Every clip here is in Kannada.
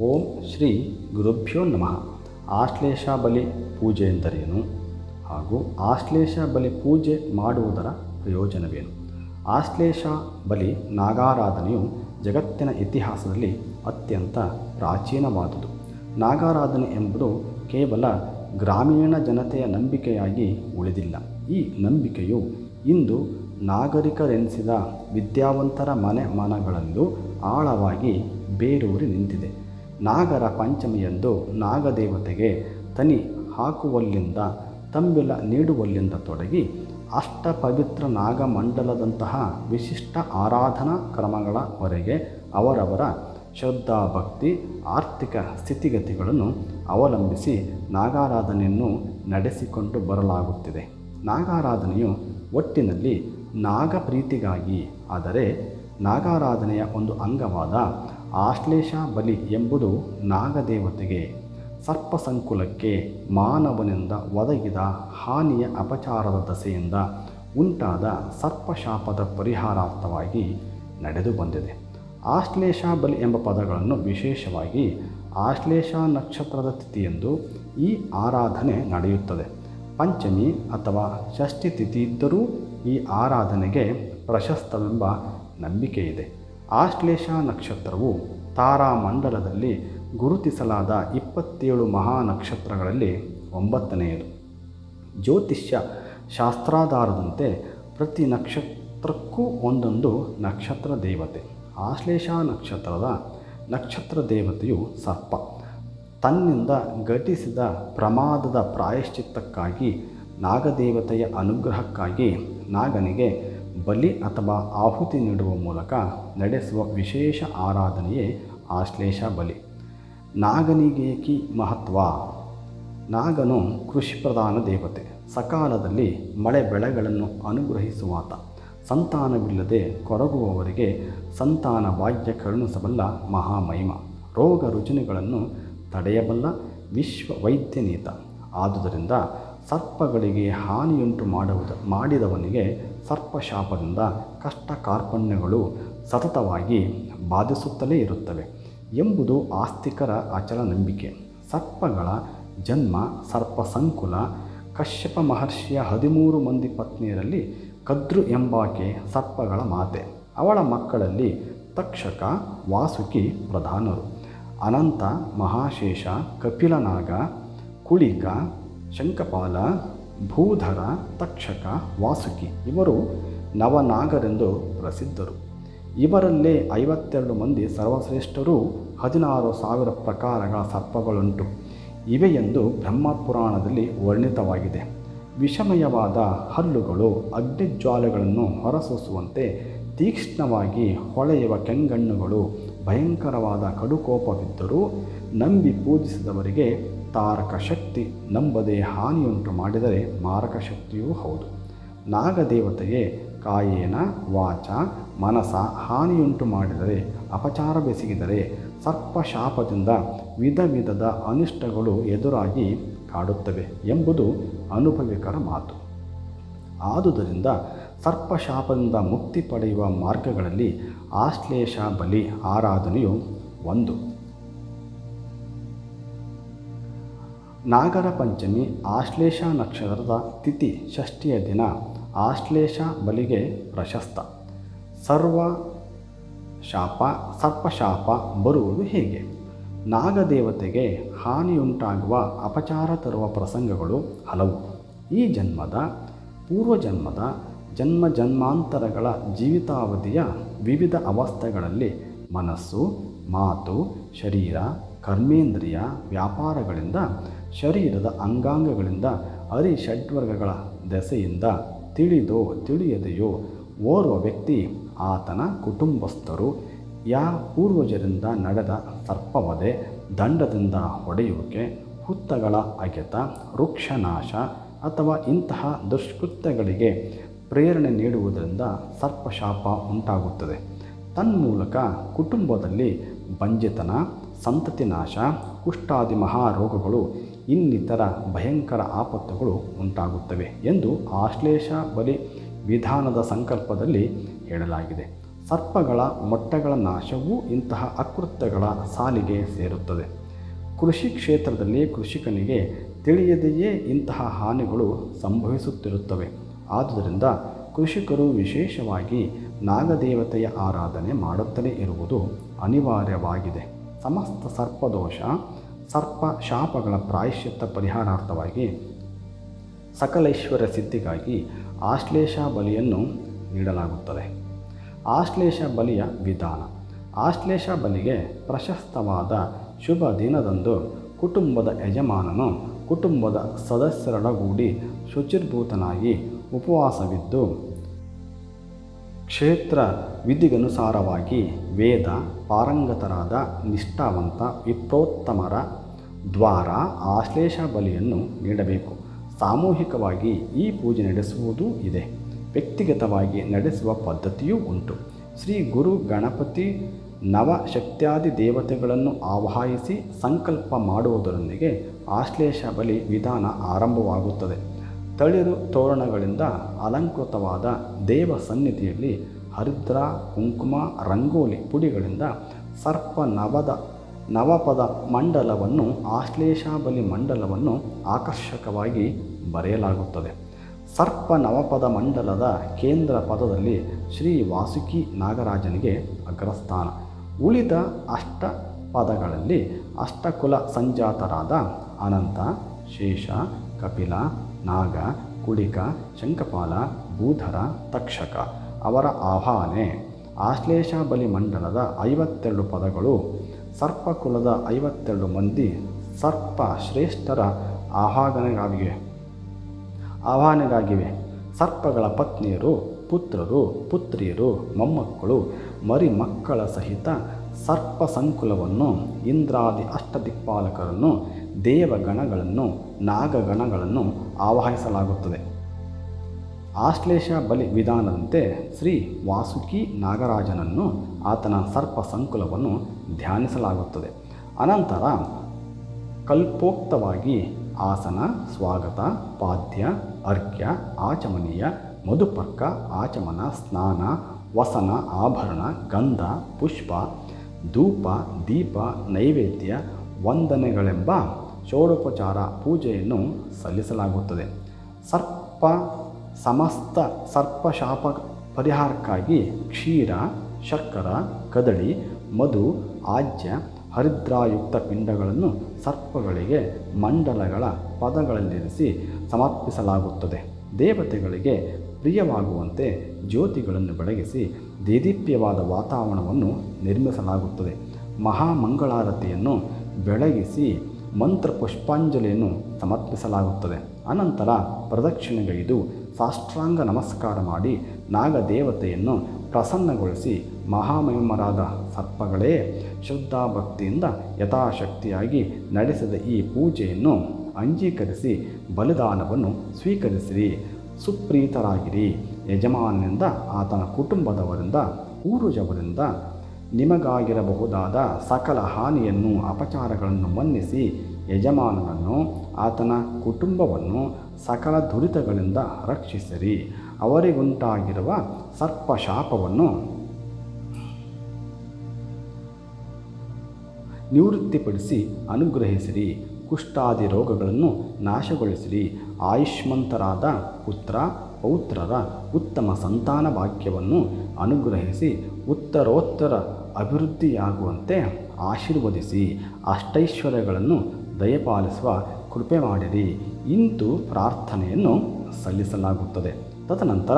ಓಂ ಶ್ರೀ ಗುರುಭ್ಯೋ ನಮಃ. ಆಶ್ಲೇಷ ಬಲಿ ಪೂಜೆ ಎಂದರೇನು? ಹಾಗೂ ಆಶ್ಲೇಷ ಬಲಿ ಪೂಜೆ ಮಾಡುವುದರ ಪ್ರಯೋಜನವೇನು? ಆಶ್ಲೇಷ ಬಲಿ ನಾಗಾರಾಧನೆಯು ಜಗತ್ತಿನ ಇತಿಹಾಸದಲ್ಲಿ ಅತ್ಯಂತ ಪ್ರಾಚೀನವಾದುದು. ನಾಗಾರಾಧನೆ ಎಂಬುದು ಕೇವಲ ಗ್ರಾಮೀಣ ಜನತೆಯ ನಂಬಿಕೆಯಾಗಿ ಉಳಿದಿಲ್ಲ. ಈ ನಂಬಿಕೆಯು ಇಂದು ನಾಗರಿಕರೆನಿಸಿದ ವಿದ್ಯಾವಂತರ ಮನೆ ಮನಗಳಲ್ಲೂ ಆಳವಾಗಿ ಬೇರೂರಿ ನಿಂತಿದೆ. ನಾಗರ ಪಂಚಮಿಯಂದು ನಾಗದೇವತೆಗೆ ತನಿ ಹಾಕುವಲ್ಲಿಂದ, ತಂಬಿಲ ನೀಡುವಲ್ಲಿಂದ ತೊಡಗಿ ಅಷ್ಟ ಪವಿತ್ರ ನಾಗಮಂಡಲದಂತಹ ವಿಶಿಷ್ಟ ಆರಾಧನಾ ಕ್ರಮಗಳವರೆಗೆ ಅವರವರ ಶ್ರದ್ಧಾಭಕ್ತಿ, ಆರ್ಥಿಕ ಸ್ಥಿತಿಗತಿಗಳನ್ನು ಅವಲಂಬಿಸಿ ನಾಗಾರಾಧನೆಯನ್ನು ನಡೆಸಿಕೊಂಡು ಬರಲಾಗುತ್ತಿದೆ. ನಾಗಾರಾಧನೆಯು ಒಟ್ಟಿನಲ್ಲಿ ನಾಗಪ್ರೀತಿಗಾಗಿ, ಆದರೆ ನಾಗಾರಾಧನೆಯ ಒಂದು ಅಂಗವಾದ ಆಶ್ಲೇಷ ಬಲಿ ಎಂಬುದು ನಾಗದೇವತೆಗೆ ಸರ್ಪಸಂಕುಲಕ್ಕೆ ಮಾನವನಿಂದ ಒದಗಿದ ಹಾನಿಯ ಅಪಚಾರದ ದಸೆಯಿಂದ ಉಂಟಾದ ಸರ್ಪಶಾಪದ ಪರಿಹಾರಾರ್ಥವಾಗಿ ನಡೆದು ಬಂದಿದೆ. ಆಶ್ಲೇಷ ಬಲಿ ಎಂಬ ಪದಗಳನ್ನು ವಿಶೇಷವಾಗಿ ಆಶ್ಲೇಷ ನಕ್ಷತ್ರದ ತಿಥಿಯೆಂದು ಈ ಆರಾಧನೆ ನಡೆಯುತ್ತದೆ. ಪಂಚಮಿ ಅಥವಾ ಷಷ್ಠಿ ತಿಥಿ ಇದ್ದರೂ ಈ ಆರಾಧನೆಗೆ ಪ್ರಶಸ್ತವೆಂಬ ನಂಬಿಕೆ ಇದೆ ಆಶ್ಲೇಷ ನಕ್ಷತ್ರವು ತಾರಾಮಂಡಲದಲ್ಲಿ ಗುರುತಿಸಲಾದ ಇಪ್ಪತ್ತೇಳು ಮಹಾ ನಕ್ಷತ್ರಗಳಲ್ಲಿ ಒಂಬತ್ತನೆಯದು. ಜ್ಯೋತಿಷ್ಯ ಶಾಸ್ತ್ರಾಧಾರದಂತೆ ಪ್ರತಿ ನಕ್ಷತ್ರಕ್ಕೂ ಒಂದೊಂದು ನಕ್ಷತ್ರ ದೇವತೆ. ಆಶ್ಲೇಷ ನಕ್ಷತ್ರದ ನಕ್ಷತ್ರ ದೇವತೆಯು ಸರ್ಪ. ತನ್ನಿಂದ ಘಟಿಸಿದ ಪ್ರಮಾದದ ಪ್ರಾಯಶ್ಚಿತ್ತಕ್ಕಾಗಿ ನಾಗದೇವತೆಯ ಅನುಗ್ರಹಕ್ಕಾಗಿ ನಾಗನಿಗೆ ಬಲಿ ಅಥವಾ ಆಹುತಿ ನೀಡುವ ಮೂಲಕ ನಡೆಸುವ ವಿಶೇಷ ಆರಾಧನೆಯೇ ಆಶ್ಲೇಷ ಬಲಿ. ನಾಗನಿಗೇಕಿ ಮಹತ್ವ. ನಾಗನು ಕೃಷಿ ಪ್ರಧಾನ ದೇವತೆ. ಸಕಾಲದಲ್ಲಿ ಮಳೆ ಬೆಳೆಗಳನ್ನು ಅನುಗ್ರಹಿಸುವಾತ. ಸಂತಾನವಿಲ್ಲದೆ ಕೊರಗುವವರಿಗೆ ಸಂತಾನ ಭಾಗ್ಯ ಕರುಣಿಸಬಲ್ಲ ಮಹಾಮಹಿಮ. ರೋಗ ರುಜಿನಗಳನ್ನು ತಡೆಯಬಲ್ಲ ವಿಶ್ವ ವೈದ್ಯನೀತ ಆದುದರಿಂದ ಸರ್ಪಗಳಿಗೆ ಹಾನಿಯುಂಟು ಮಾಡುವುದು, ಮಾಡಿದವನಿಗೆ ಸರ್ಪಶಾಪದಿಂದ ಕಷ್ಟ ಕಾರ್ಪಣ್ಯಗಳು ಸತತವಾಗಿ ಬಾಧಿಸುತ್ತಲೇ ಇರುತ್ತವೆ ಎಂಬುದು ಆಸ್ತಿಕರ ಅಚಲ ನಂಬಿಕೆ ಸರ್ಪಗಳ ಜನ್ಮ, ಸರ್ಪ ಸಂಕುಲ, ಕಶ್ಯಪ ಮಹರ್ಷಿಯ ಹದಿಮೂರು ಮಂದಿ ಪತ್ನಿಯರಲ್ಲಿ ಕದ್ರು ಎಂಬಾಕೆ ಸರ್ಪಗಳ ಮಾತೆ. ಅವಳ ಮಕ್ಕಳಲ್ಲಿ ತಕ್ಷಕ, ವಾಸುಕಿ ಪ್ರಧಾನರು. ಅನಂತ, ಮಹಾಶೇಷ, ಕಪಿಲನಾಗ ಕುಳಿಕ ಶಂಕಪಾಲ, ಭೂಧರ, ತಕ್ಷಕ, ವಾಸುಕಿ ಇವರು ನವನಾಗರೆಂದು ಪ್ರಸಿದ್ಧರು. ಇವರಲ್ಲೇ ಐವತ್ತೆರಡು ಮಂದಿ ಸರ್ವಶ್ರೇಷ್ಠರು, ಹದಿನಾರು ಸಾವಿರ ಪ್ರಕಾರಗಳ ಸರ್ಪಗಳುಂಟು. ಇವೆ ಎಂದು ಬ್ರಹ್ಮಪುರಾಣದಲ್ಲಿ ವರ್ಣಿತವಾಗಿದೆ. ವಿಷಮಯವಾದ ಹಲ್ಲುಗಳು ಅಗ್ನಿಜ್ವಾಲೆಗಳನ್ನು ಹೊರಸೂಸುವಂತೆ ತೀಕ್ಷ್ಣವಾಗಿ ಹೊಳೆಯುವ ಕೆಂಗಣ್ಣುಗಳು ಭಯಂಕರವಾದ ಕಡುಕೋಪವಿದ್ದರೂ ನಂಬಿ ಪೂಜಿಸಿದವರಿಗೆ ತಾರಕ ಶಕ್ತಿ ನಂಬದೆ ಹಾನಿಯುಂಟು ಮಾಡಿದರೆ ಮಾರಕ ಶಕ್ತಿಯೂ ಹೌದು. ನಾಗದೇವತೆಗೆ ಕಾಯೇನ ವಾಚ ಮನಸ ಹಾನಿಯುಂಟು ಮಾಡಿದರೆ ಅಪಚಾರ ಬೆಸಗಿದರೆ ಸರ್ಪಶಾಪದಿಂದ ವಿಧ ವಿಧದ ಅನಿಷ್ಟಗಳು ಎದುರಾಗಿ ಕಾಡುತ್ತವೆ ಎಂಬುದು ಅನುಭವಿಕರ ಮಾತು. ಆದುದರಿಂದ ಸರ್ಪಶಾಪದಿಂದ ಮುಕ್ತಿ ಪಡೆಯುವ ಮಾರ್ಗಗಳಲ್ಲಿ ಆಶ್ಲೇಷ ಬಲಿ ಆರಾಧನೆಯು ಒಂದು. ನಾಗರ ಪಂಚಮಿ ಆಶ್ಲೇಷ ನಕ್ಷತ್ರದ ತಿಥಿ ಷಷ್ಠಿಯ ದಿನ ಆಶ್ಲೇಷ ಬಲಿಗೆ ಪ್ರಶಸ್ತ. ಸರ್ವ ಶಾಪ, ಸರ್ಪಶಾಪ ಬರುವುದು ಹೇಗೆ? ನಾಗದೇವತೆಗೆ ಹಾನಿಯುಂಟಾಗುವ ಅಪಚಾರ ತರುವ ಪ್ರಸಂಗಗಳು ಹಲವು. ಈ ಜನ್ಮದ, ಪೂರ್ವಜನ್ಮದ ಜನ್ಮ ಜನ್ಮಾಂತರಗಳ ಜೀವಿತಾವಧಿಯ ವಿವಿಧ ಅವಸ್ಥೆಗಳಲ್ಲಿ ಮನಸ್ಸು, ಮಾತು, ಶರೀರ, ಕರ್ಮೇಂದ್ರಿಯ ವ್ಯಾಪಾರಗಳಿಂದ, ಶರೀರದ ಅಂಗಾಂಗಗಳಿಂದ ಹರಿ ಷಡ್ವರ್ಗಗಳ ದೆಸೆಯಿಂದ ತಿಳಿದೋ ತಿಳಿಯದೆಯೋ ಓರ್ವ ವ್ಯಕ್ತಿ, ಆತನ ಕುಟುಂಬಸ್ಥರು, ಯಾ ಪೂರ್ವಜರಿಂದ ನಡೆದ ಸರ್ಪವಧೆ, ದಂಡದಿಂದ ಹೊಡೆಯುವಿಕೆ, ಹುತ್ತಗಳ ಅಗೆತ, ವೃಕ್ಷನಾಶ ಅಥವಾ ಇಂತಹ ದುಷ್ಕೃತ್ಯಗಳಿಗೆ ಪ್ರೇರಣೆ ನೀಡುವುದರಿಂದ ಸರ್ಪಶಾಪ ಉಂಟಾಗುತ್ತದೆ. ತನ್ಮೂಲಕ ಕುಟುಂಬದಲ್ಲಿ ಬಂಜೆತನ, ಸಂತತಿ ನಾಶ, ಕುಷ್ಠಾದಿ ಮಹಾರೋಗಗಳು, ಇನ್ನಿತರ ಭಯಂಕರ ಆಪತ್ತುಗಳು ಉಂಟಾಗುತ್ತವೆ ಎಂದು ಆಶ್ಲೇಷ ಬಲಿ ವಿಧಾನದ ಸಂಕಲ್ಪದಲ್ಲಿ ಹೇಳಲಾಗಿದೆ. ಸರ್ಪಗಳ ಮೊಟ್ಟೆಗಳ ನಾಶವೂ ಇಂತಹ ಅಕೃತ್ಯಗಳ ಸಾಲಿಗೆ ಸೇರುತ್ತದೆ. ಕೃಷಿ ಕ್ಷೇತ್ರದಲ್ಲಿ ಕೃಷಿಕನಿಗೆ ತಿಳಿಯದೆಯೇ ಇಂತಹ ಹಾನಿಗಳು ಸಂಭವಿಸುತ್ತಿರುತ್ತವೆ. ಆದುದರಿಂದ ಕೃಷಿಕರು ವಿಶೇಷವಾಗಿ ನಾಗದೇವತೆಯ ಆರಾಧನೆ ಮಾಡುತ್ತಲೇ ಇರುವುದು ಅನಿವಾರ್ಯವಾಗಿದೆ. ಸಮಸ್ತ ಸರ್ಪದೋಷ, ಸರ್ಪ ಶಾಪಗಳ ಪ್ರಾಯಶ್ಚಿತ್ತ ಪರಿಹಾರಾರ್ಥವಾಗಿ ಸಕಲೇಶ್ವರ ಸಿದ್ಧಿಗಾಗಿ ಆಶ್ಲೇಷ ಬಲಿಯನ್ನು ನೀಡಲಾಗುತ್ತದೆ. ಆಶ್ಲೇಷ ಬಲಿಯ ವಿಧಾನ. ಆಶ್ಲೇಷ ಬಲಿಗೆ ಪ್ರಶಸ್ತವಾದ ಶುಭ ದಿನದಂದು ಕುಟುಂಬದ ಯಜಮಾನನು ಕುಟುಂಬದ ಸದಸ್ಯರೊಡಗೂಡಿ ಶುಚಿರ್ಭೂತನಾಗಿ ಉಪವಾಸವಿದ್ದು ಕ್ಷೇತ್ರ ವಿಧಿಗನುಸಾರವಾಗಿ ವೇದ ಪಾರಂಗತರಾದ ನಿಷ್ಠಾವಂತ ವಿಪ್ರೋತ್ತಮರ ದ್ವಾರ ಆಶ್ಲೇಷ ಬಲಿಯನ್ನು ನೀಡಬೇಕು. ಸಾಮೂಹಿಕವಾಗಿ ಈ ಪೂಜೆ ನಡೆಸುವುದೂ ಇದೆ. ವ್ಯಕ್ತಿಗತವಾಗಿ ನಡೆಸುವ ಪದ್ಧತಿಯೂ ಉಂಟು. ಶ್ರೀ ಗುರು, ಗಣಪತಿ ನವ ಶಕ್ತ್ಯಾದಿ ದೇವತೆಗಳನ್ನು ಆವಾಹಿಸಿ ಸಂಕಲ್ಪ ಮಾಡುವುದರೊಂದಿಗೆ ಆಶ್ಲೇಷ ಬಲಿ ವಿಧಾನ ಆರಂಭವಾಗುತ್ತದೆ. ತಳಿರು ತೋರಣಗಳಿಂದ ಅಲಂಕೃತವಾದ ದೇವ ಸನ್ನಿಧಿಯಲ್ಲಿ ಹರಿದ್ರ, ಕುಂಕುಮ, ರಂಗೋಲಿ ಪುಡಿಗಳಿಂದ ಸರ್ಪ ನವದ, ನವಪದ ಮಂಡಲವನ್ನು ಆಶ್ಲೇಷಾಬಲಿ ಮಂಡಲವನ್ನು ಆಕರ್ಷಕವಾಗಿ ಬರೆಯಲಾಗುತ್ತದೆ. ಸರ್ಪ ನವಪದ ಮಂಡಲದ ಕೇಂದ್ರ ಪದದಲ್ಲಿ ಶ್ರೀ ವಾಸುಕಿ ನಾಗರಾಜನಿಗೆ ಅಗ್ರಸ್ಥಾನ. ಉಳಿದ ಅಷ್ಟ ಪದಗಳಲ್ಲಿ ಅಷ್ಟಕುಲ ಸಂಜಾತರಾದ ಅನಂತ, ಶೇಷ, ಕಪಿಲ ನಾಗ ಕುಳಿಕ ಶಂಕಪಾಲ ಭೂಧರ, ತಕ್ಷಕ ಅವರ ಆಹ್ವಾನೆ. ಆಶ್ಲೇಷ ಬಲಿ ಮಂಡಲದ ಐವತ್ತೆರಡು ಪದಗಳು, ಸರ್ಪಕುಲದ ಐವತ್ತೆರಡು ಮಂದಿ ಸರ್ಪ ಶ್ರೇಷ್ಠರ ಆಹ್ವಾನಗಾಗಿವೆ. ಆಹ್ವಾನಗಾಗಿವೆ. ಸರ್ಪಗಳ ಪತ್ನಿಯರು, ಪುತ್ರರು, ಪುತ್ರಿಯರು, ಮೊಮ್ಮಕ್ಕಳು ಮರಿ ಮಕ್ಕಳ ಸಹಿತ ಸರ್ಪ ಸಂಕುಲವನ್ನು ಇಂದ್ರಾದಿ ಅಷ್ಟದಿಕ್ಪಾಲಕರನ್ನು ದೇವಗಣಗಳನ್ನು, ನಾಗಗಣಗಳನ್ನು ಆವಾಹಿಸಲಾಗುತ್ತದೆ. ಆಶ್ಲೇಷ ಬಲಿ ವಿಧಾನದಂತೆ ಶ್ರೀ ವಾಸುಕಿ ನಾಗರಾಜನನ್ನು ಆತನ ಸರ್ಪ ಸಂಕುಲವನ್ನು ಧ್ಯಾನಿಸಲಾಗುತ್ತದೆ. ಅನಂತರ ಕಲ್ಪೋಕ್ತವಾಗಿ ಆಸನ, ಸ್ವಾಗತ, ಪಾದ್ಯ ಅರ್ಘ್ಯ ಆಚಮನೀಯ, ಮಧುಪರ್ಕ, ಆಚಮನ, ಸ್ನಾನ, ವಸನ, ಆಭರಣ, ಗಂಧ, ಪುಷ್ಪ, ಧೂಪ, ದೀಪ, ನೈವೇದ್ಯ, ವಂದನೆಗಳೆಂಬ ಷೋಡೋಪಚಾರ ಪೂಜೆಯನ್ನು ಸಲ್ಲಿಸಲಾಗುತ್ತದೆ. ಸರ್ಪ ಸಮಸ್ತ ಸರ್ಪಶಾಪ ಪರಿಹಾರಕ್ಕಾಗಿ ಕ್ಷೀರ, ಶರ್ಕರ ಕದಳಿ ಮಧು, ಆಜ್ಯ, ಹರಿದ್ರಾಯುಕ್ತ ಪಿಂಡಗಳನ್ನು ಸರ್ಪಗಳಿಗೆ ಮಂಡಲಗಳ ಪದಗಳಲ್ಲಿರಿಸಿ ಸಮರ್ಪಿಸಲಾಗುತ್ತದೆ. ದೇವತೆಗಳಿಗೆ ಪ್ರಿಯವಾಗುವಂತೆ ಜ್ಯೋತಿಗಳನ್ನು ಬೆಳಗಿಸಿ ದೇದೀಪ್ಯವಾದ ವಾತಾವರಣವನ್ನು ನಿರ್ಮಿಸಲಾಗುತ್ತದೆ. ಮಹಾಮಂಗಳಾರತಿಯನ್ನು ಬೆಳಗಿಸಿ ಮಂತ್ರ ಪುಷ್ಪಾಂಜಲಿಯನ್ನು ಸಮರ್ಪಿಸಲಾಗುತ್ತದೆ. ಅನಂತರ ಪ್ರದಕ್ಷಿಣೆಗೈದು ಸಾಷ್ಟಾಂಗ ನಮಸ್ಕಾರ ಮಾಡಿ ನಾಗದೇವತೆಯನ್ನು ಪ್ರಸನ್ನಗೊಳಿಸಿ ಮಹಾಮಹಿಮರಾದ ಸರ್ಪಗಳೇ ಶ್ರದ್ಧಾಭಕ್ತಿಯಿಂದ ಯಥಾಶಕ್ತಿಯಾಗಿ ನಡೆಸಿದ ಈ ಪೂಜೆಯನ್ನು ಅಂಗೀಕರಿಸಿ ಬಲಿದಾನವನ್ನು ಸ್ವೀಕರಿಸಿರಿ. ಸುಪ್ರೀತರಾಗಿರಿ. ಯಜಮಾನನಿಂದ ಆತನ ಕುಟುಂಬದವರಿಂದ, ಊರುಜವರಿಂದ ನಿಮಗಾಗಿರಬಹುದಾದ ಸಕಲ ಹಾನಿಯನ್ನು ಅಪಚಾರಗಳನ್ನು ಮನ್ನಿಸಿ ಯಜಮಾನನನ್ನು ಆತನ ಕುಟುಂಬವನ್ನು ಸಕಲ ದುರಿತಗಳಿಂದ ರಕ್ಷಿಸಿರಿ. ಅವರಿಗುಂಟಾಗಿರುವ ಸರ್ಪಶಾಪವನ್ನು ನಿವೃತ್ತಿಪಡಿಸಿ ಅನುಗ್ರಹಿಸಿರಿ. ಕುಷ್ಠಾದಿ ರೋಗಗಳನ್ನು ನಾಶಗೊಳಿಸಿರಿ. ಆಯುಷ್ಮಂತರಾದ ಪುತ್ರ, ಪೌತ್ರರ ಉತ್ತಮ ಸಂತಾನ ಭಾಗ್ಯವನ್ನು ಅನುಗ್ರಹಿಸಿ ಉತ್ತರೋತ್ತರ ಅಭಿವೃದ್ಧಿಯಾಗುವಂತೆ ಆಶೀರ್ವದಿಸಿ ಅಷ್ಟೈಶ್ವರ್ಯಗಳನ್ನು ದಯಪಾಲಿಸುವ ಕೃಪೆ ಮಾಡಿರಿ. ಇಂತು ಪ್ರಾರ್ಥನೆಯನ್ನು ಸಲ್ಲಿಸಲಾಗುತ್ತದೆ. ತದನಂತರ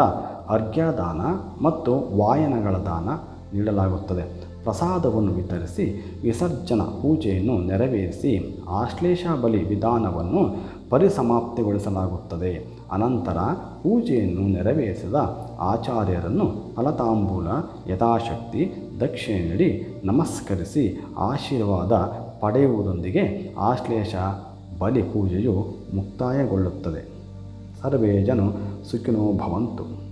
ಅರ್ಘ್ಯದಾನ ಮತ್ತು ವಾಯನಗಳ ದಾನ ನೀಡಲಾಗುತ್ತದೆ. ಪ್ರಸಾದವನ್ನು ವಿತರಿಸಿ ವಿಸರ್ಜನ ಪೂಜೆಯನ್ನು ನೆರವೇರಿಸಿ ಆಶ್ಲೇಷ ಬಲಿ ವಿಧಾನವನ್ನು ಪರಿಸಮಾಪ್ತಿಗೊಳಿಸಲಾಗುತ್ತದೆ. ಅನಂತರ ಪೂಜೆಯನ್ನು ನೆರವೇರಿಸಿದ ಆಚಾರ್ಯರನ್ನು ಫಲತಾಂಬೂಲ ಯಥಾಶಕ್ತಿ ದಕ್ಷಿಣೆ ನೀಡಿ ನಮಸ್ಕರಿಸಿ ಆಶೀರ್ವಾದ ಪಡೆಯುವುದೊಂದಿಗೆ ಆಶ್ಲೇಷ ಬಲಿ ಪೂಜೆಯು ಮುಕ್ತಾಯಗೊಳ್ಳುತ್ತದೆ. ಸರ್ವೇ ಜನ ಸುಖಿನೋ ಭವಂತು.